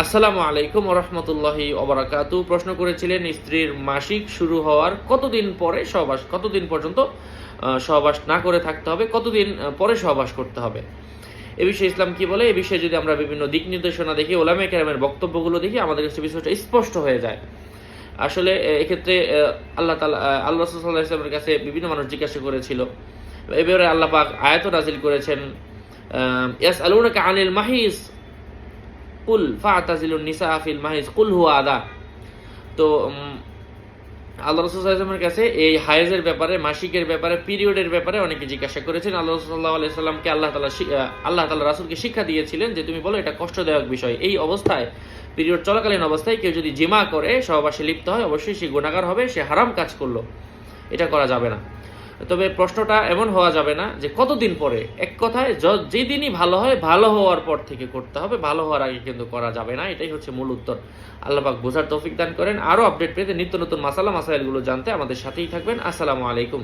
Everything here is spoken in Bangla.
আসসালামু আলাইকুম রহমতুল্লাহি অবরাকাতু প্রশ্ন করেছিলেন, স্ত্রীর মাসিক শুরু হওয়ার কতদিন পরে সহবাস, কতদিন পর্যন্ত সহবাস না করে থাকতে হবে, কতদিন পরে সহবাস করতে হবে? এ বিষয়ে ইসলাম কি বলে? এ বিষয়ে যদি আমরা বিভিন্ন দিক নির্দেশনা দেখি ওলামে কেরামের বক্তব্যগুলো দেখি, আমাদের কাছে বিষয়টা স্পষ্ট হয়ে যায়। আসলে এক্ষেত্রে আল্লাহ তালা আল্লাহ সাল্লাহ ইসলামের কাছে বিভিন্ন মানুষ জিজ্ঞাসা করেছিল। এবারে আল্লাহ পাক আয়াত নাজিল করেছেন। আনিল মাহিস কুল ফাতাজিলুন নিসা ফিল মাহিজ, কুল হুয়া আদা। তো আল্লাহ রসুল সাল্লামের কাছে এই হায়েজের ব্যাপারে, মাসিকের ব্যাপারে, পিরিয়ডের ব্যাপারে অনেকে জিজ্ঞাসা করেছেন। আল্লাহ রসুল্লাহ আলাইসাল্লামকে আল্লাহ তালা আল্লাহ তালা রাসুলকে শিক্ষা দিয়েছিলেন যে তুমি বলো এটা কষ্টদায়ক বিষয়। এই অবস্থায়, পিরিয়ড চলাকালীন অবস্থায় কেউ যদি জিমা করে, সহবাসে লিপ্ত হয়, অবশ্যই সে গুণাগার হবে, সে হারাম কাজ করল। এটা করা যাবে না। তবে প্রশ্নটা এমন হওয়া যাবে না যে কতদিন পরে। এক কথায় যেদিনই ভালো হয়, ভালো হওয়ার পর থেকে করতে হবে। ভালো হওয়ার আগে কিন্তু করা যাবে না, এটাই হচ্ছে মূল উত্তর। আল্লাহ পাক বোঝার তৌফিক দান করেন। আরও আপডেট পেতে নিত্য নতুন মাসালা, মাসাইলগুলো জানতে আমাদের সাথেই থাকবেন। আসসালামু আলাইকুম।